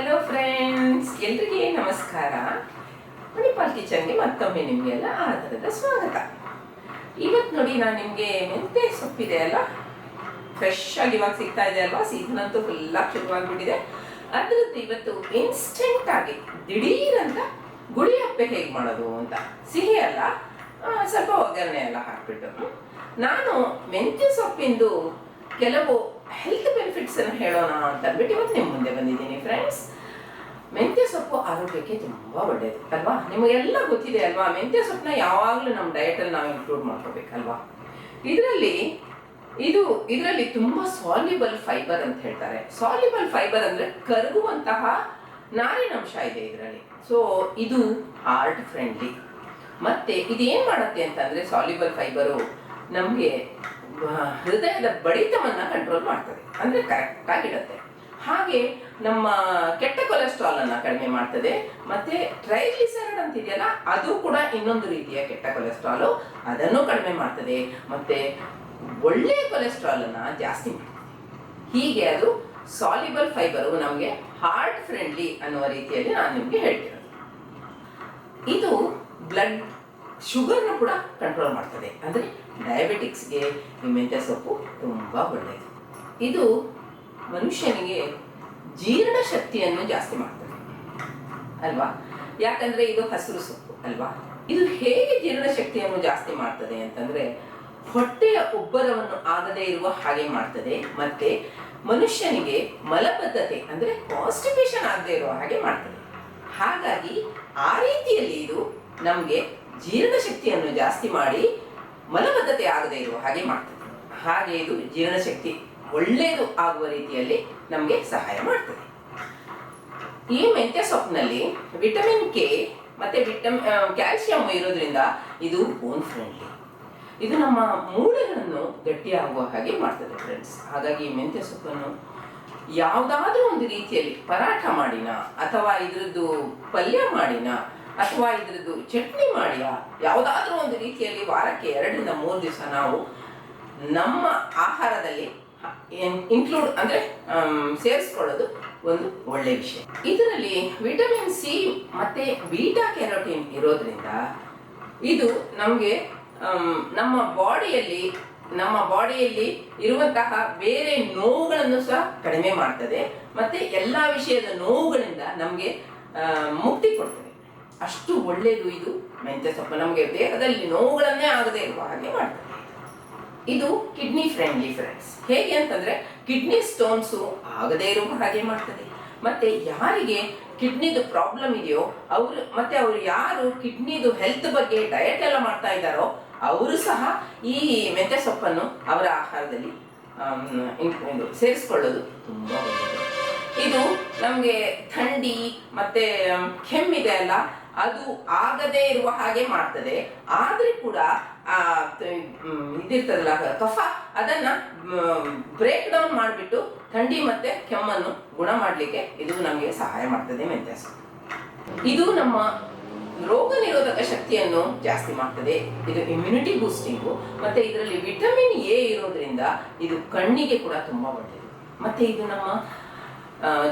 Hello friends ಎಲ್ರಿಗೆ ನಮಸ್ಕಾರ. ಮಣಿಪಾಲ್ ಕಿಚನ್ಗೆ ಮತ್ತೊಮ್ಮೆ ನಿಮಗೆಲ್ಲ ಆಧಾರದ ಸ್ವಾಗತ. ಇವತ್ತು ನೋಡಿ ನಾನು ನಿಮಗೆ ಮೆಂತೆ ಸೊಪ್ಪಿದೆ ಅಲ್ಲ ಫ್ರೆಶ್ ಆಗಿ ಇವಾಗ ಸಿಗ್ತಾ ಇದೆ ಅಲ್ವಾ? ಸೀಸನ್ ಅಂತೂ ಫುಲ್ಲಾಗಿ ಶುರುವಾಗ್ಬಿಟ್ಟಿದೆ. ಅದ್ರದ್ದು ಇವತ್ತು ಇನ್ಸ್ಟೆಂಟ್ ಆಗಿ ದಿಢೀರ್ ಅಂತ ಗುಡಿ ಹಪ್ಪೆ ಹೇಗೆ ಮಾಡೋದು ಅಂತ. ಸಿಹಿ ಅಲ್ಲ ಸ್ವಲ್ಪ ಒಗ್ಗರಣೆ ಎಲ್ಲ ಹಾಕ್ಬಿಟ್ಟು. ನಾನು ಮೆಂತ್ಯ ಸೊಪ್ಪಿಂದು ಕೆಲವು ಹೆಲ್ತ್ ಬೆನಿಫಿಟ್ಸ್ ಅನ್ನು ಹೇಳೋಣ ಅಂತ ಅಂದ್ಬಿಟ್ಟು ಇವತ್ತು ನಿಮ್ಮ ಮುಂದೆ ಬಂದಿದ್ದೀನಿ ಫ್ರೆಂಡ್ಸ್ ಮೆಂತ್ಯ ಸೊಪ್ಪು ಆರೋಗ್ಯಕ್ಕೆ ತುಂಬ ಒಳ್ಳೆಯದು ಅಲ್ವಾ? ನಿಮಗೆಲ್ಲ ಗೊತ್ತಿದೆ ಅಲ್ವಾ? ಮೆಂತ್ಯ ಸೊಪ್ಪನ್ನ ಯಾವಾಗಲೂ ನಮ್ಮ ಡಯಟಲ್ಲಿ ನಾವು ಇನ್ಕ್ಲೂಡ್ ಮಾಡ್ಕೋಬೇಕಲ್ವಾ? ಇದರಲ್ಲಿ, ಇದು, ಇದರಲ್ಲಿ ತುಂಬ ಸಾಲ್ಯುಬಲ್ ಫೈಬರ್ ಅಂತ ಹೇಳ್ತಾರೆ. ಸಾಲ್ಯುಬಲ್ ಫೈಬರ್ ಅಂದರೆ ಕರಗುವಂತಹ ನಾರಿನಂಶ ಇದೆ ಇದರಲ್ಲಿ. ಸೊ ಇದು ಹಾರ್ಟ್ ಫ್ರೆಂಡ್ಲಿ ಮತ್ತೆ ಇದೇನು ಮಾಡುತ್ತೆ ಅಂತಂದರೆ ಸಾಲ್ಯುಬಲ್ ಫೈಬರು ನಮಗೆ ಹೃದಯದ ಬಡಿತವನ್ನು ಕಂಟ್ರೋಲ್ ಮಾಡ್ತದೆ. ಅಂದರೆ ಕರೆಕ್ಟಾಗಿಡುತ್ತೆ ಹಾಗೆ ನಮ್ಮ ಕೆಟ್ಟ ಕೊಲೆಸ್ಟ್ರಾಲ್ ಅನ್ನ ಕಡಿಮೆ ಮಾಡ್ತದೆ. ಮತ್ತೆ ಟ್ರೈಗ್ಲಿಸರೈಡ್ ಅಂತ ಇದೆಯಲ್ಲ ಅದು ಕೂಡ ಇನ್ನೊಂದು ರೀತಿಯ ಕೆಟ್ಟ ಕೊಲೆಸ್ಟ್ರಾಲು ಅದನ್ನು ಕಡಿಮೆ ಮಾಡ್ತದೆ. ಮತ್ತೆ ಒಳ್ಳೆಯ ಕೊಲೆಸ್ಟ್ರಾಲ್ ಅನ್ನ ಜಾಸ್ತಿ ಮಾಡ್ತದೆ. ಹೀಗೆ ಅದು ಸಾಲಿಬಲ್ ಫೈಬರು ನಮಗೆ ಹಾರ್ಟ್ ಫ್ರೆಂಡ್ಲಿ ಅನ್ನುವ ರೀತಿಯಲ್ಲಿ ನಾನು ನಿಮಗೆ ಹೇಳ್ತಿರೋದು. ಇದು ಬ್ಲಡ್ ಶುಗರ್ನ ಕೂಡ ಕಂಟ್ರೋಲ್ ಮಾಡ್ತದೆ. ಅಂದರೆ ಡಯಾಬಿಟಿಕ್ಸ್ಗೆ ಈ ಮೆಂತ್ಯ ಸೊಪ್ಪು ತುಂಬ ಒಳ್ಳೆಯದು ಇದು ಮನುಷ್ಯನಿಗೆ ಜೀರ್ಣ ಶಕ್ತಿಯನ್ನು ಜಾಸ್ತಿ ಮಾಡ್ತದೆ. ಅಲ್ವಾ? ಯಾಕಂದರೆ ಇದು ಹಸಿರು ಸೊಪ್ಪು, ಅಲ್ವಾ? ಇದು ಹೇಗೆ ಜೀರ್ಣ ಶಕ್ತಿಯನ್ನು ಜಾಸ್ತಿ ಮಾಡ್ತದೆ ಅಂತಂದರೆ ಹೊಟ್ಟೆಯ ಉಬ್ಬರವನ್ನು ಆಗದೇ ಇರುವ ಹಾಗೆ ಮಾಡ್ತದೆ. ಮತ್ತೆ ಮನುಷ್ಯನಿಗೆ ಮಲಬದ್ಧತೆ, ಅಂದರೆ ಕಾನ್ಸ್ಟಿಪೇಷನ್ ಆಗದೆ ಇರುವ ಹಾಗೆ ಮಾಡ್ತದೆ. ಹಾಗಾಗಿ ಆ ರೀತಿಯಲ್ಲಿ ಇದು ನಮಗೆ ಜೀರ್ಣ ಶಕ್ತಿಯನ್ನು ಜಾಸ್ತಿ ಮಾಡಿ ಮಲಬದ್ಧತೆ ಆಗದೆ ಇರುವ ಹಾಗೆ ಮಾಡ್ತದೆ. ಹಾಗೆ ಇದು ಜೀರ್ಣಶಕ್ತಿ ಒಳ್ಳೆಯದು ಆಗುವ ರೀತಿಯಲ್ಲಿ ನಮಗೆ ಸಹಾಯ ಮಾಡ್ತದೆ. ಈ ಮೆಂತ್ಯ ಸೊಪ್ಪಿನಲ್ಲಿ ವಿಟಮಿನ್ ಕೆ ಮತ್ತೆ ವಿಟಮ್ ಕ್ಯಾಲ್ಸಿಯಂ ಇರೋದ್ರಿಂದ ಇದು ಬೋನ್ ಫ್ರೆಂಡ್ಲಿ ಇದು ನಮ್ಮ ಮೂಳೆಗಳನ್ನು ಗಟ್ಟಿಯಾಗುವ ಹಾಗೆ ಮಾಡ್ತದೆ ಫ್ರೆಂಡ್ಸ್ ಹಾಗಾಗಿ ಮೆಂತ್ಯ ಸೊಪ್ಪನ್ನು ಯಾವುದಾದ್ರೂ ಒಂದು ರೀತಿಯಲ್ಲಿ ಪರಾಠ ಮಾಡಿನ ಅಥವಾ ಇದ್ರದ್ದು ಪಲ್ಯ ಮಾಡಿನ ಅಥವಾ ಇದ್ರದ್ದು ಚಟ್ನಿ ಮಾಡಿಯ? ಯಾವುದಾದ್ರೂ ಒಂದು ರೀತಿಯಲ್ಲಿ ವಾರಕ್ಕೆ ಎರಡರಿಂದ ಮೂರು ದಿವಸ ನಾವು ನಮ್ಮ ಆಹಾರದಲ್ಲಿ ಇನ್ಕ್ಲೂಡ್ ಅಂದರೆ ಸೇರಿಸ್ಕೊಳ್ಳೋದು ಒಂದು ಒಳ್ಳೆಯ ವಿಷಯ. ಇದರಲ್ಲಿ ವಿಟಮಿನ್ ಸಿ ಮತ್ತೆ ಬೀಟಾ ಕೆರೋಟಿನ್ ಇರೋದ್ರಿಂದ ಇದು ನಮಗೆ ನಮ್ಮ ಬಾಡಿಯಲ್ಲಿ ನಮ್ಮ ಬಾಡಿಯಲ್ಲಿ ಇರುವಂತಹ ಬೇರೆ ನೋವುಗಳನ್ನು ಸಹ ಕಡಿಮೆ ಮಾಡ್ತದೆ. ಮತ್ತೆ ಎಲ್ಲ ವಿಷಯದ ನೋವುಗಳಿಂದ ನಮಗೆ ಮುಕ್ತಿ ಕೊಡ್ತದೆ. ಅಷ್ಟು ಒಳ್ಳೆಯದು ಇದು. ಮೆಂತ್ಯ ಸೊಪ್ಪು ನಮಗೆ ದೇಹದಲ್ಲಿ ನೋವುಗಳನ್ನೇ ಆಗದೆ ಇರುವ ಹಾಗೆ ಮಾಡ್ತದೆ ಇದು ಕಿಡ್ನಿ ಫ್ರೆಂಡ್ಲಿ ಫ್ರೆಂಡ್ಸ್. ಹೇಗೆ ಅಂತಂದ್ರೆ ಕಿಡ್ನಿ ಸ್ಟೋನ್ಸು ಆಗದೇ ಇರುವ ಹಾಗೆ ಮಾಡ್ತದೆ. ಮತ್ತೆ ಯಾರಿಗೆ ಕಿಡ್ನಿದು ಪ್ರಾಬ್ಲಮ್ ಇದೆಯೋ ಅವರು, ಮತ್ತೆ ಅವರು ಯಾರು ಕಿಡ್ನಿದು ಹೆಲ್ತ್ ಬಗ್ಗೆ ಡಯಟ್ ಎಲ್ಲ ಮಾಡ್ತಾ ಇದ್ದಾರೋ ಅವರು ಸಹ ಈ ಮೆಂತ್ಯ ಸೊಪ್ಪನ್ನು ಅವರ ಆಹಾರದಲ್ಲಿ ಸೇರಿಸ್ಕೊಳ್ಳೋದು ತುಂಬ ಒಳ್ಳೆಯದು. ಇದು ನಮಗೆ ಥಂಡಿ ಮತ್ತೆ ಕೆಮ್ಮಿದೆ ಅಲ್ಲ ಅದು ಆಗದೇ ಇರುವ ಹಾಗೆ ಮಾಡ್ತದೆ. ಆದ್ರೆ ಕೂಡ, ಆ ಇದಿರ್ತದಲ್ಲ, ಕಫ, ಅದನ್ನ ಬ್ರೇಕ್ ಡೌನ್ ಮಾಡಿಬಿಟ್ಟು ಥಂಡಿ ಮತ್ತೆ ಕೆಮ್ಮನ್ನು ಗುಣ ಮಾಡಲಿಕ್ಕೆ ಇದು ನಮಗೆ ಸಹಾಯ ಮಾಡ್ತದೆ ಮೆಂತ್ಯ ಇದು ನಮ್ಮ ರೋಗ ನಿರೋಧಕ ಶಕ್ತಿಯನ್ನು ಜಾಸ್ತಿ ಮಾಡ್ತದೆ. ಇದು ಇಮ್ಯುನಿಟಿ ಬೂಸ್ಟಿಂಗು ಮತ್ತೆ ಇದರಲ್ಲಿ ವಿಟಮಿನ್ ಎ ಇರೋದ್ರಿಂದ ಇದು ಕಣ್ಣಿಗೆ ಕೂಡ ತುಂಬಾ ಒಳ್ಳೆಯದು ಮತ್ತೆ ಇದು ನಮ್ಮ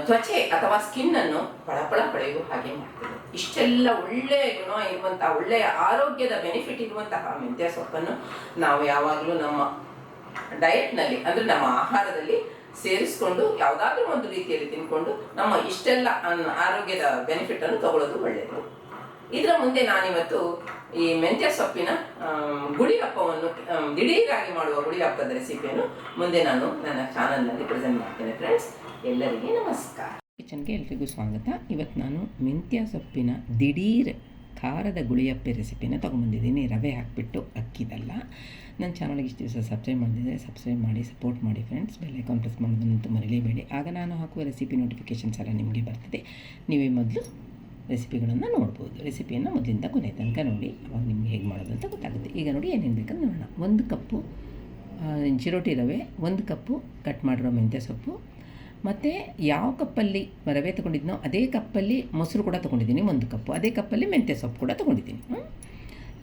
ತ್ವಚೆ ಅಥವಾ ಸ್ಕಿನ್ನನ್ನು ಪಳಪಳ ಪಡೆಯುವ ಹಾಗೆ ಮಾಡ್ತದೆ. ಇಷ್ಟೆಲ್ಲ ಒಳ್ಳೆಯ ಗುಣ ಇರುವಂತಹ ಒಳ್ಳೆಯ ಆರೋಗ್ಯದ ಬೆನಿಫಿಟ್ ಇರುವಂತಹ ಮೆಂತ್ಯ ಸೊಪ್ಪನ್ನು ನಾವು ಯಾವಾಗಲೂ ನಮ್ಮ ಡಯಟ್ನಲ್ಲಿ ಅಂದ್ರೆ ನಮ್ಮ ಆಹಾರದಲ್ಲಿ ಸೇರಿಸ್ಕೊಂಡು, ಯಾವುದಾದ್ರೂ ಒಂದು ರೀತಿಯಲ್ಲಿ ತಿನ್ಕೊಂಡು ನಮ್ಮ ಇಷ್ಟೆಲ್ಲ ಆರೋಗ್ಯದ ಬೆನಿಫಿಟ್ ಅನ್ನು ತಗೊಳ್ಳೋದು ಒಳ್ಳೆಯದು. ಇದರ ಮುಂದೆ ನಾನಿವತ್ತು ಈ ಮೆಂತ್ಯ ಸೊಪ್ಪಿನ ಗುಡಿ ಹಪ್ಪವನ್ನು ದಿಢೀರಾಗಿ ಮಾಡುವ ಗುಡಿ ಹಪ್ಪದ ರೆಸಿಪಿಯನ್ನು ಮುಂದೆ ನಾನು ನನ್ನ ಚಾನಲ್ನಲ್ಲಿ ಪ್ರೆಸೆಂಟ್ ಮಾಡ್ತೇನೆ ಫ್ರೆಂಡ್ಸ್ ಎಲ್ಲರಿಗೆ ನಮಸ್ಕಾರ. ಕಿಚನ್ಗೆ ಎಲ್ರಿಗೂ ಸ್ವಾಗತ. ಇವತ್ತು ನಾನು ಮೆಂತ್ಯ ಸೊಪ್ಪಿನ ದಿಢೀರ್ ಖಾರದ ಗುಳಿಯಪ್ಪೆ ರೆಸಿಪಿನ ತೊಗೊಂಬಂದಿದ್ದೀನಿ ರವೆ ಹಾಕಿಬಿಟ್ಟು ಅಕ್ಕಿದಲ್ಲ. ನನ್ನ ಚಾನಲ್ಗೆ ಇಷ್ಟು ದಿವಸ ಸಬ್ಸ್ಕ್ರೈಬ್ ಮಾಡಿದರೆ ಸಬ್ಸ್ಕ್ರೈಬ್ ಮಾಡಿ, ಸಪೋರ್ಟ್ ಮಾಡಿ ಫ್ರೆಂಡ್ಸ್. ಬೆಲ್ ಐಕಾನ್ ಪ್ರೆಸ್ ಮಾಡೋದನ್ನಂತೂ ಮರಿಲೇಬೇಡಿ. ಆಗ ನಾನು ಹಾಕುವ ರೆಸಿಪಿ ನೋಟಿಫಿಕೇಷನ್ಸ್ ಎಲ್ಲ ನಿಮಗೆ ಬರ್ತದೆ. ನೀವೇ ಮೊದಲು ರೆಸಿಪಿಗಳನ್ನು ನೋಡ್ಬೋದು. ರೆಸಿಪಿಯನ್ನು ಮೊದಲಿಂದ ಕೊನೆ ತನಕ ನೋಡಿ. ಅವಾಗ ನಿಮಗೆ ಹೇಗೆ ಮಾಡೋದು ಅಂತ ಗೊತ್ತಾಗುತ್ತೆ. ಈಗ ನೋಡಿ ಏನೇನು ಬೇಕಂತ ನೋಡೋಣ. ಒಂದು ಕಪ್ಪು ಚಿರೋಟಿ ರವೆ, ಒಂದು ಕಪ್ಪು, ಕಟ್ ಮಾಡಿರೋ ಮೆಂತ್ಯ ಸೊಪ್ಪು ಮತ್ತು ಯಾವ ಕಪ್ಪಲ್ಲಿ ರವೆ ತೊಗೊಂಡಿದ್ನೋ ಅದೇ ಕಪ್ಪಲ್ಲಿ ಮೊಸರು ಕೂಡ ತೊಗೊಂಡಿದ್ದೀನಿ, ಒಂದು ಕಪ್ಪು. ಅದೇ ಕಪ್ಪಲ್ಲಿ ಮೆಂತ್ಯ ಸೊಪ್ಪು ಕೂಡ ತೊಗೊಂಡಿದ್ದೀನಿ.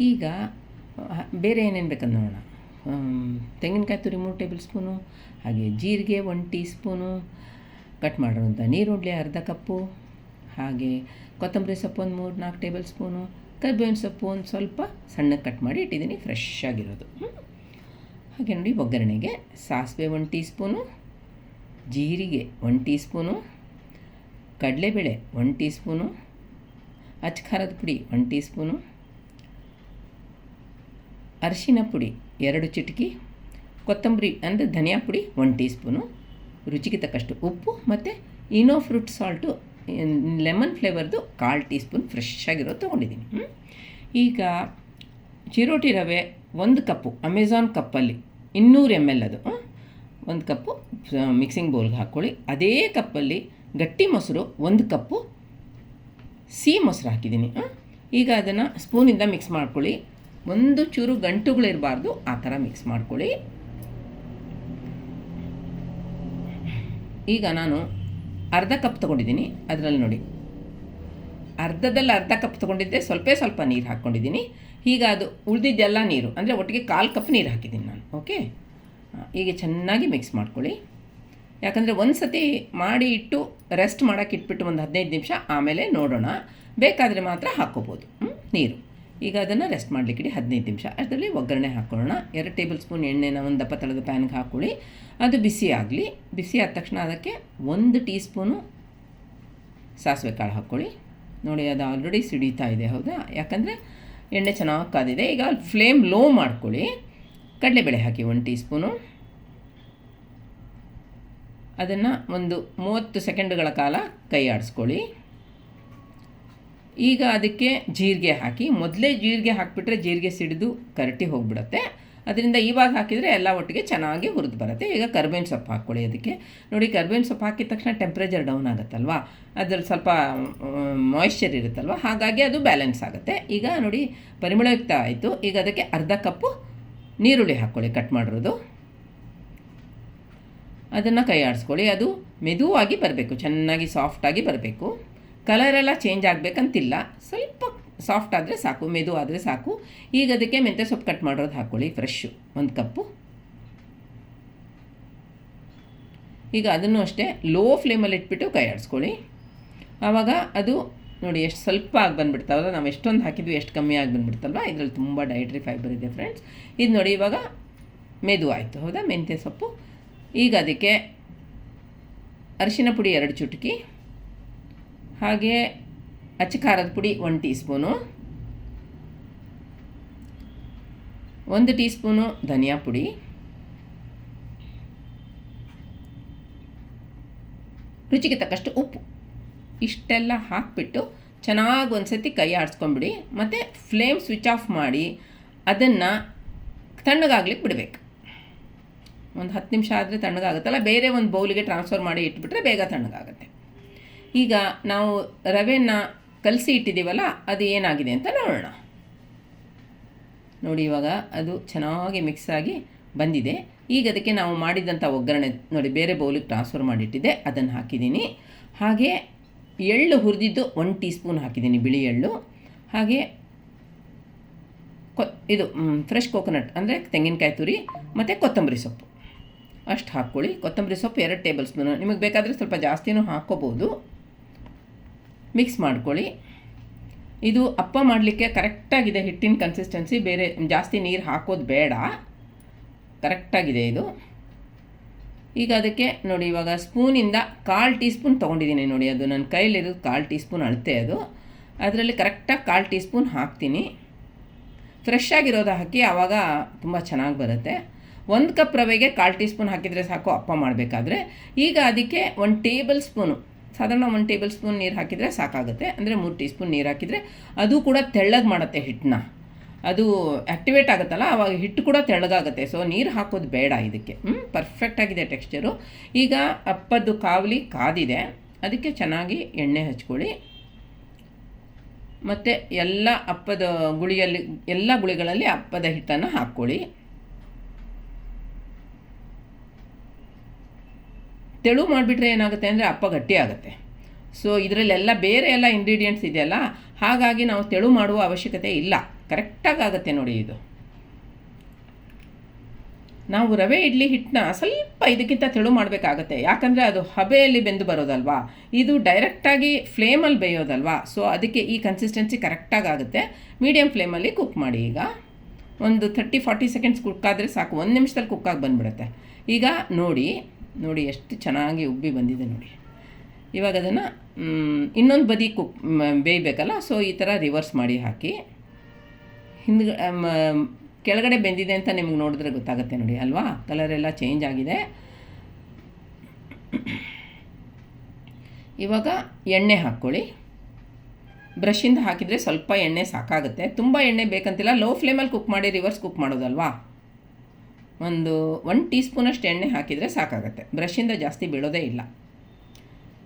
ಈಗ ಬೇರೆ ಏನೇನು ಬೇಕಂತ ನೋಡೋಣ. ತೆಂಗಿನಕಾಯಿ ತುರಿ ಮೂರು ಟೇಬಲ್ ಸ್ಪೂನು, ಹಾಗೆ ಜೀರಿಗೆ ಒನ್ ಟೀ ಸ್ಪೂನು ಕಟ್ ಮಾಡಿರುವಂಥ ನೀರುಳ್ಳಿ ಅರ್ಧ ಕಪ್ಪು, ಹಾಗೆ ಕೊತ್ತಂಬರಿ ಸೊಪ್ಪು ಒಂದು ಮೂರು ನಾಲ್ಕು ಟೇಬಲ್ ಸ್ಪೂನು, ಕರ್ಬೇವಿನ ಸೊಪ್ಪು ಒಂದು ಸ್ವಲ್ಪ ಸಣ್ಣಗೆ ಕಟ್ ಮಾಡಿ ಇಟ್ಟಿದ್ದೀನಿ, ಫ್ರೆಶ್ ಆಗಿರೋದು. ಹಾಗೆ ನೋಡಿ ಒಗ್ಗರಣೆಗೆ ಸಾಸಿವೆ ಒಂದು ಟೀ ಸ್ಪೂನು ಜೀರಿಗೆ ಒನ್ ಟೀ ಸ್ಪೂನು ಕಡಲೆಬೇಳೆ ಒನ್ ಟೀ ಸ್ಪೂನು ಅಚ್ಚ ಖಾರದ ಪುಡಿ ಒನ್ ಟೀ ಸ್ಪೂನು ಅರಿಶಿನ ಪುಡಿ ಎರಡು ಚಿಟಕಿ, ಕೊತ್ತಂಬರಿ ಅಂದರೆ ಧನಿಯಾ ಪುಡಿ ಒನ್ ಟೀ ಸ್ಪೂನು ರುಚಿಗೆ ತಕ್ಕಷ್ಟು ಉಪ್ಪು ಮತ್ತು ಇನೋ ಫ್ರೂಟ್ ಸಾಲ್ಟು ಲೆಮನ್ ಫ್ಲೇವರ್ದು ಕಾಲು ಟೀ ಸ್ಪೂನ್ ಫ್ರೆಶ್ ಆಗಿರೋದು ತೊಗೊಂಡಿದ್ದೀನಿ. ಈಗ ಚಿರೋಟಿ ರವೆ ಒಂದು ಕಪ್ಪು ಅಮೆಝಾನ್ ಕಪ್ಪಲ್ಲಿ ಇನ್ನೂರು ಎಂ ಎಲ್ ಅದು. ಒಂದು ಕಪ್ಪು ಮಿಕ್ಸಿಂಗ್ ಬೌಲ್ಗೆ ಹಾಕ್ಕೊಳ್ಳಿ ಅದೇ ಕಪ್ಪಲ್ಲಿ ಗಟ್ಟಿ ಮೊಸರು, ಒಂದು ಕಪ್ಪು ಸಿ ಮೊಸರು ಹಾಕಿದ್ದೀನಿ? ಈಗ ಅದನ್ನು ಸ್ಪೂನಿಂದ ಮಿಕ್ಸ್ ಮಾಡ್ಕೊಳ್ಳಿ. ಒಂದು ಚೂರು ಗಂಟುಗಳಿರಬಾರ್ದು ಆ ಥರ ಮಿಕ್ಸ್ ಮಾಡ್ಕೊಳ್ಳಿ. ಈಗ ನಾನು ಅರ್ಧ ಕಪ್ ತೊಗೊಂಡಿದ್ದೀನಿ, ಅದರಲ್ಲಿ ನೋಡಿ. ಅರ್ಧದಲ್ಲಿ ಅರ್ಧ ಕಪ್ ತೊಗೊಂಡಿದ್ದೆ, ಸ್ವಲ್ಪ ಸ್ವಲ್ಪ ನೀರು ಹಾಕ್ಕೊಂಡಿದ್ದೀನಿ ಈಗ ಅದು ಉಳಿದಿದ್ದೆಲ್ಲ ನೀರು, ಅಂದರೆ ಒಟ್ಟಿಗೆ ಕಾಲು ಕಪ್ ನೀರು ಹಾಕಿದ್ದೀನಿ ನಾನು ಓಕೆ ಈಗ ಚೆನ್ನಾಗಿ ಮಿಕ್ಸ್ ಮಾಡ್ಕೊಳ್ಳಿ. ಯಾಕಂದರೆ ಒಂದು ಸತಿ ಮಾಡಿ ಇಟ್ಟು ರೆಸ್ಟ್ ಮಾಡೋಕೆ ಇಟ್ಬಿಟ್ಟು ಒಂದು ಹದಿನೈದು ನಿಮಿಷ ಆಮೇಲೆ ನೋಡೋಣ. ಬೇಕಾದರೆ ಮಾತ್ರ ಹಾಕ್ಕೋಬೋದು? ನೀರು. ಈಗ ಅದನ್ನು ರೆಸ್ಟ್ ಮಾಡಲಿಕ್ಕಿಡಿ ಹದಿನೈದು ನಿಮಿಷ. ಅದರಲ್ಲಿ ಒಗ್ಗರಣೆ ಹಾಕ್ಕೊಳ್ಳೋಣ. ಎರಡು ಟೇಬಲ್ ಸ್ಪೂನ್ ಎಣ್ಣೆನ ಒಂದು ದಪ್ಪ ತಳದ ಪ್ಯಾನ್ಗೆ ಹಾಕ್ಕೊಳ್ಳಿ. ಅದು ಬಿಸಿ ಆಗಲಿ. ಬಿಸಿ ಆದ ತಕ್ಷಣ ಅದಕ್ಕೆ ಒಂದು ಟೀ ಸ್ಪೂನು ಸಾಸಿವೆ ಕಾಳು ಹಾಕ್ಕೊಳ್ಳಿ. ನೋಡಿ, ಅದು ಆಲ್ರೆಡಿ ಸಿಡಿತಾ ಇದೆ, ಹೌದಾ? ಯಾಕಂದರೆ ಎಣ್ಣೆ ಚೆನ್ನಾಗಿ ಕಾದಿದೆ. ಈಗ ಫ್ಲೇಮ್ ಲೋ ಮಾಡ್ಕೊಳ್ಳಿ. ಕಡಲೆಬೇಳೆ ಹಾಕಿ ಒಂದು ಟೀ ಸ್ಪೂನು. ಅದನ್ನು ಒಂದು ಮೂವತ್ತು ಸೆಕೆಂಡ್ಗಳ ಕಾಲ ಕೈ ಆಡಿಸ್ಕೊಳ್ಳಿ. ಈಗ ಅದಕ್ಕೆ ಜೀರಿಗೆ ಹಾಕಿ, ಮೊದಲೇ ಜೀರಿಗೆ ಹಾಕಿಬಿಟ್ರೆ ಜೀರಿಗೆ ಸಿಡಿದು ಕರಟಿ ಹೋಗಿಬಿಡುತ್ತೆ. ಅದರಿಂದ ಇವಾಗ ಹಾಕಿದರೆ ಎಲ್ಲ ಒಟ್ಟಿಗೆ ಚೆನ್ನಾಗಿ ಹುರಿದು ಬರುತ್ತೆ. ಈಗ ಕರ್ಬೇವಿನ ಸೊಪ್ಪು ಹಾಕ್ಕೊಳ್ಳಿ ಅದಕ್ಕೆ. ನೋಡಿ, ಕರ್ಬೇವಿನ ಸೊಪ್ಪು ಹಾಕಿದ ತಕ್ಷಣ ಟೆಂಪ್ರೇಚರ್ ಡೌನ್ ಆಗುತ್ತಲ್ವಾ? ಅದರಲ್ಲಿ ಸ್ವಲ್ಪ ಮಾಯಿಶ್ಚರ್ ಇರುತ್ತಲ್ವ? ಹಾಗಾಗಿ ಅದು ಬ್ಯಾಲೆನ್ಸ್ ಆಗುತ್ತೆ. ಈಗ ನೋಡಿ, ಪರಿಮಳಯುಕ್ತ ಆಯಿತು. ಈಗ ಅದಕ್ಕೆ ಅರ್ಧ ಕಪ್ಪು ನೀರುಳ್ಳಿ ಹಾಕ್ಕೊಳ್ಳಿ ಕಟ್ ಮಾಡಿರೋದು. ಅದನ್ನು ಕೈ ಆಡಿಸ್ಕೊಳ್ಳಿ ಅದು ಮೆದುವಾಗಿ ಬರಬೇಕು, ಚೆನ್ನಾಗಿ ಸಾಫ್ಟಾಗಿ ಬರಬೇಕು. ಕಲರೆಲ್ಲ ಚೇಂಜ್ ಆಗಬೇಕಂತಿಲ್ಲ. ಸ್ವಲ್ಪ ಸಾಫ್ಟ್ ಆದರೆ ಸಾಕು, ಮೆದು ಆದರೆ ಸಾಕು. ಈಗ ಅದಕ್ಕೆ ಮೆಂತ್ಯ ಸೊಪ್ಪು ಕಟ್ ಮಾಡೋದು ಹಾಕ್ಕೊಳ್ಳಿ ಫ್ರೆಶ್ಶು ಒಂದು ಕಪ್ಪು. ಈಗ ಅದನ್ನು ಅಷ್ಟೇ ಲೋ ಫ್ಲೇಮಲ್ಲಿ ಇಟ್ಬಿಟ್ಟು ಕೈ ಆಡಿಸ್ಕೊಳ್ಳಿ ಆವಾಗ ಅದು ನೋಡಿ ಎಷ್ಟು ಸ್ವಲ್ಪ ಆಗಿ ಬಂದುಬಿಡ್ತಾವಲ್ಲ, ನಾವು ಎಷ್ಟೊಂದು ಹಾಕಿದ್ವಿ ಎಷ್ಟು ಕಮ್ಮಿ ಆಗಿ ಬಂದುಬಿಡ್ತಲ್ವ? ಇದರಲ್ಲಿ ತುಂಬ ಡಯಟ್ರಿ ಫೈಬರ್ ಇದೆ ಫ್ರೆಂಡ್ಸ್ ಇದು ನೋಡಿ ಇವಾಗ ಮೆದು ಆಯಿತು, ಹೌದಾ? ಮೆಂತ್ಯ ಸೊಪ್ಪು ಈಗ ಅದಕ್ಕೆ ಅರಿಶಿನ ಪುಡಿ ಎರಡು ಚುಟುಕಿ, ಹಾಗೆ ಅಚ್ಚ ಖಾರದ ಪುಡಿ ಒಂದು ಟೀ ಸ್ಪೂನು ಒಂದು ಟೀ ಸ್ಪೂನು ಧನಿಯಾ ಪುಡಿ, ರುಚಿಗೆ ತಕ್ಕಷ್ಟು ಉಪ್ಪು, ಇಷ್ಟೆಲ್ಲ ಹಾಕಿಬಿಟ್ಟು ಚೆನ್ನಾಗಿ ಒಂದು ಸತಿ ಕೈ ಆಡಿಸ್ಕೊಂಬಿಡಿ, ಮತ್ತು ಫ್ಲೇಮ್ ಸ್ವಿಚ್ ಆಫ್ ಮಾಡಿ ಅದನ್ನು ತಣ್ಣಗಾಗ್ಲಿಕ್ಕೆ ಬಿಡಬೇಕು. ಒಂದು ಹತ್ತು ನಿಮಿಷ ಆದರೆ ತಣ್ಣಗಾಗುತ್ತಲ್ಲ ಬೇರೆ ಒಂದು ಬೌಲಿಗೆ ಟ್ರಾನ್ಸ್ಫರ್ ಮಾಡಿ ಇಟ್ಬಿಟ್ರೆ ಬೇಗ ತಣ್ಣಗಾಗುತ್ತೆ. ಈಗ ನಾವು ರವೆನ ಕಲಸಿ ಇಟ್ಟಿದ್ದೀವಲ್ಲ, ಅದು ಏನಾಗಿದೆ ಅಂತ ನೋಡೋಣ. ನೋಡಿ, ಇವಾಗ ಅದು ಚೆನ್ನಾಗಿ ಮಿಕ್ಸ್ ಆಗಿ ಬಂದಿದೆ. ಈಗ ಅದಕ್ಕೆ ನಾವು ಮಾಡಿದಂಥ ಒಗ್ಗರಣೆ, ನೋಡಿ, ಬೇರೆ ಬೌಲಿಗೆ ಟ್ರಾನ್ಸ್ಫರ್ ಮಾಡಿಟ್ಟಿದ್ದೆ ಅದನ್ನು ಹಾಕಿದ್ದೀನಿ. ಹಾಗೆ ಎಳ್ಳು ಹುರಿದಿದ್ದು ಒನ್ ಟೀ ಸ್ಪೂನ್ ಹಾಕಿದ್ದೀನಿ, ಬಿಳಿ ಎಳ್ಳು. ಹಾಗೆ ಕೊ ಇದು ಫ್ರೆಶ್ ಕೋಕೋನಟ್ ಅಂದರೆ ತೆಂಗಿನಕಾಯಿ ತುರಿ, ಮತ್ತು ಕೊತ್ತಂಬರಿ ಸೊಪ್ಪು. ಅಷ್ಟು ಹಾಕ್ಕೊಳ್ಳಿ. ಕೊತ್ತಂಬರಿ ಸೊಪ್ಪು ಎರಡು ಟೇಬಲ್ ಸ್ಪೂನು. ನಿಮಗೆ ಬೇಕಾದರೆ ಸ್ವಲ್ಪ ಜಾಸ್ತಿನೂ ಹಾಕ್ಕೋಬೋದು. ಮಿಕ್ಸ್ ಮಾಡ್ಕೊಳ್ಳಿ. ಇದು ಅಪ್ಪ ಮಾಡಲಿಕ್ಕೆ ಕರೆಕ್ಟಾಗಿದೆ ಹಿಟ್ಟಿನ ಕನ್ಸಿಸ್ಟೆನ್ಸಿ ಬೇರೆ ಜಾಸ್ತಿ ನೀರು ಹಾಕೋದು ಬೇಡ. ಕರೆಕ್ಟಾಗಿದೆ ಇದು. ಈಗ ಅದಕ್ಕೆ ನೋಡಿ, ಇವಾಗ ಸ್ಪೂನಿಂದ ಕಾಲು ಟೀ ಸ್ಪೂನ್ ತೊಗೊಂಡಿದ್ದೀನಿ ನೋಡಿ. ಅದು ನನ್ನ ಕೈಲಿರೋದು ಕಾಲು ಟೀ ಸ್ಪೂನ್ ಅಳತೆ ಅದು. ಅದರಲ್ಲಿ ಕರೆಕ್ಟಾಗಿ ಕಾಲು ಟೀ ಸ್ಪೂನ್ ಹಾಕ್ತೀನಿ. ಫ್ರೆಶ್ ಆಗಿರೋದು ಹಾಕಿ ಆವಾಗ ತುಂಬ ಚೆನ್ನಾಗಿ ಬರುತ್ತೆ. ಒಂದು ಕಪ್ ರವೆಗೆ ಕಾಲು ಟೀ ಸ್ಪೂನ್ ಹಾಕಿದರೆ ಸಾಕು, ಅಪ್ಪ ಮಾಡಬೇಕಾದ್ರೆ. ಈಗ ಅದಕ್ಕೆ ಒಂದು ಟೇಬಲ್ ಸ್ಪೂನು, ಸಾಧಾರಣ ಒಂದು ಟೇಬಲ್ ಸ್ಪೂನ್ ನೀರು ಹಾಕಿದರೆ ಸಾಕಾಗುತ್ತೆ. ಅಂದರೆ ಮೂರು ಟೀ ಸ್ಪೂನ್ ನೀರು ಹಾಕಿದರೆ ಅದು ಕೂಡ ತೆಳ್ಳಗೆ ಮಾಡುತ್ತೆ ಹಿಟ್ಟನ್ನ ಅದು ಆ್ಯಕ್ಟಿವೇಟ್ ಆಗುತ್ತಲ್ಲ ಆವಾಗ ಹಿಟ್ಟು ಕೂಡ ತೆಳ್ಳಗಾಗುತ್ತೆ. ಸೊ ನೀರು ಹಾಕೋದು ಬೇಡ ಇದಕ್ಕೆ. ಹ್ಞೂ ಪರ್ಫೆಕ್ಟಾಗಿದೆ ಟೆಕ್ಸ್ಚರು ಈಗ ಅಪ್ಪದ್ದು ಕಾವಲಿ ಕಾದಿದೆ. ಅದಕ್ಕೆ ಚೆನ್ನಾಗಿ ಎಣ್ಣೆ ಹಚ್ಕೊಳ್ಳಿ. ಮತ್ತು ಎಲ್ಲ ಅಪ್ಪದ ಗುಳಿಯಲ್ಲಿ, ಎಲ್ಲ ಗುಳಿಗಳಲ್ಲಿ ಅಪ್ಪದ ಹಿಟ್ಟನ್ನು ಹಾಕ್ಕೊಳ್ಳಿ. ತೆಳು ಮಾಡಿಬಿಟ್ರೆ ಏನಾಗುತ್ತೆ ಅಂದರೆ ಅಪ್ಪ ಗಟ್ಟಿ ಆಗುತ್ತೆ. ಸೊ ಇದರಲ್ಲೆಲ್ಲ ಬೇರೆ ಎಲ್ಲ ಇಂಗ್ರೀಡಿಯೆಂಟ್ಸ್ ಇದೆಯಲ್ಲ, ಹಾಗಾಗಿ ನಾವು ತೆಳು ಮಾಡುವ ಅವಶ್ಯಕತೆ ಇಲ್ಲ. ಕರೆಕ್ಟಾಗಿ ಆಗುತ್ತೆ ನೋಡಿ ಇದು. ನಾವು ರವೆ, ಇಡ್ಲಿ, ಹಿಟ್ಟನ್ನ ಸ್ವಲ್ಪ ಇದಕ್ಕಿಂತ ತೆಳು ಮಾಡಬೇಕಾಗತ್ತೆ. ಯಾಕಂದರೆ ಅದು ಹಬೆಯಲ್ಲಿ ಬೆಂದು ಬರೋದಲ್ವಾ? ಇದು ಡೈರೆಕ್ಟಾಗಿ ಫ್ಲೇಮಲ್ಲಿ ಬೇಯೋದಲ್ವಾ? ಸೊ ಅದಕ್ಕೆ ಈ ಕನ್ಸಿಸ್ಟೆನ್ಸಿ ಕರೆಕ್ಟಾಗಿ ಆಗುತ್ತೆ. ಮೀಡಿಯಮ್ ಫ್ಲೇಮಲ್ಲಿ ಕುಕ್ ಮಾಡಿ ಈಗ. ಒಂದು ಥರ್ಟಿ ಫಾರ್ಟಿ ಸೆಕೆಂಡ್ಸ್ ಕುಕ್ಕಾದರೆ ಸಾಕು. ಒಂದು ನಿಮಿಷದಲ್ಲಿ ಕುಕ್ಕಾಗಿ ಬಂದುಬಿಡುತ್ತೆ. ಈಗ ನೋಡಿ ನೋಡಿ ಎಷ್ಟು ಚೆನ್ನಾಗಿ ಉಬ್ಬಿ ಬಂದಿದೆ ನೋಡಿ. ಇವಾಗ ಅದನ್ನು ಇನ್ನೊಂದು ಬದಿ ಕುಕ್ ಬೇಯಬೇಕಲ್ಲ, ಸೊ ಈ ಥರ ರಿವರ್ಸ್ ಮಾಡಿ ಹಾಕಿ. ಹಿಂದ್ಗ ಕೆಳಗಡೆ ಬೆಂದಿದೆ ಅಂತ ನಿಮ್ಗೆ ನೋಡಿದ್ರೆ ಗೊತ್ತಾಗುತ್ತೆ ನೋಡಿ, ಅಲ್ವಾ? ಕಲರ್ ಎಲ್ಲ ಚೇಂಜ್ ಆಗಿದೆ. ಇವಾಗ ಎಣ್ಣೆ ಹಾಕ್ಕೊಳ್ಳಿ. ಬ್ರಷಿಂದ ಹಾಕಿದರೆ ಸ್ವಲ್ಪ ಎಣ್ಣೆ ಸಾಕಾಗುತ್ತೆ. ತುಂಬ ಎಣ್ಣೆ ಬೇಕಂತಿಲ್ಲ ಲೋ ಫ್ಲೇಮಲ್ಲಿ ಕುಕ್ ಮಾಡಿ ರಿವರ್ಸ್ ಕುಕ್ ಮಾಡೋದಲ್ವಾ? ಒಂದು ಒನ್ ಟೀ ಸ್ಪೂನಷ್ಟು ಎಣ್ಣೆ ಹಾಕಿದರೆ ಸಾಕಾಗುತ್ತೆ. ಬ್ರಷಿಂದ ಜಾಸ್ತಿ ಬೀಳೋದೇ ಇಲ್ಲ.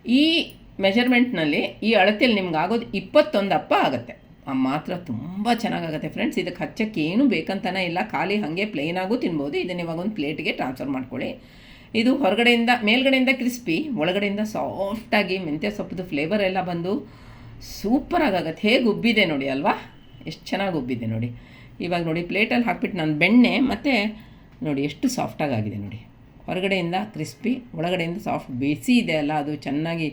ಈ ಮೆಜರ್ಮೆಂಟ್ನಲ್ಲಿ ಈ ಅಳತೆಯಲ್ಲಿ ನಿಮ್ಗೆ ಆಗೋದು ಇಪ್ಪತ್ತೊಂದು ಅಪ್ಪ ಆಗುತ್ತೆ. ಆ ಮಾತ್ರ ತುಂಬ ಚೆನ್ನಾಗಾಗುತ್ತೆ ಫ್ರೆಂಡ್ಸ್ ಇದಕ್ಕೆ ಹಚ್ಚಕ್ಕೆ ಏನು ಬೇಕಂತನೇ ಇಲ್ಲ. ಖಾಲಿ ಹಾಗೆ ಪ್ಲೇನಾಗೂ ತಿನ್ಬೋದು. ಇದನ್ನ ಇವಾಗ ಒಂದು ಪ್ಲೇಟ್ಗೆ ಟ್ರಾನ್ಸ್ಫರ್ ಮಾಡ್ಕೊಳ್ಳಿ. ಇದು ಹೊರಗಡೆಯಿಂದ, ಮೇಲ್ಗಡೆಯಿಂದ ಕ್ರಿಸ್ಪಿ ಒಳಗಡೆಯಿಂದ ಸಾಫ್ಟಾಗಿ ಮೆಂತ್ಯ ಸೊಪ್ಪದ ಫ್ಲೇವರ್ ಎಲ್ಲ ಬಂದು ಸೂಪರ್ ಆಗುತ್ತೆ ಹೇಗೆ ಉಬ್ಬಿದೆ ನೋಡಿ ಅಲ್ವಾ? ಎಷ್ಟು ಚೆನ್ನಾಗಿ ಉಬ್ಬಿದೆ ನೋಡಿ. ಇವಾಗ ನೋಡಿ ಪ್ಲೇಟಲ್ಲಿ ಹಾಕ್ಬಿಟ್ಟು ನಾನು ಬೆಣ್ಣೆ, ಮತ್ತು ನೋಡಿ, ಎಷ್ಟು ಸಾಫ್ಟಾಗಿ ಆಗಿದೆ ನೋಡಿ. ಹೊರಗಡೆಯಿಂದ ಕ್ರಿಸ್ಪಿ ಒಳಗಡೆಯಿಂದ ಸಾಫ್ಟ್ ಬಿಸಿ ಇದೆ ಅಲ್ಲ, ಅದು ಚೆನ್ನಾಗಿ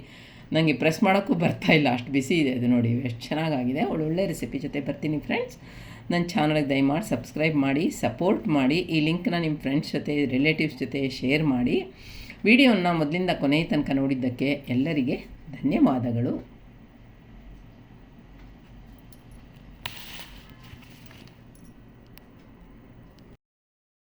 ನನಗೆ ಪ್ರೆಸ್ ಮಾಡೋಕ್ಕೂ ಬರ್ತಾ ಇಲ್ಲ. ಅಷ್ಟು ಬಿಸಿ ಇದೆ ಅದು ನೋಡಿ, ಎಷ್ಟು ಚೆನ್ನಾಗಾಗಿದೆ. ಒಳ್ಳೊಳ್ಳೆ ರೆಸಿಪಿ ಜೊತೆ ಬರ್ತೀನಿ ಫ್ರೆಂಡ್ಸ್ ನನ್ನ ಚಾನಲ್ಗೆ ದಯಮಾಡಿ ಸಬ್ಸ್ಕ್ರೈಬ್ ಮಾಡಿ ಸಪೋರ್ಟ್ ಮಾಡಿ. ಈ ಲಿಂಕ್ನ ನಿಮ್ಮ ಫ್ರೆಂಡ್ಸ್ ಜೊತೆ ರಿಲೇಟಿವ್ಸ್ ಜೊತೆ ಶೇರ್ ಮಾಡಿ. ವಿಡಿಯೋನ ಮೊದಲಿಂದ ಕೊನೆಯ ತನಕ ನೋಡಿದ್ದಕ್ಕೆ ಎಲ್ಲರಿಗೆ ಧನ್ಯವಾದಗಳು.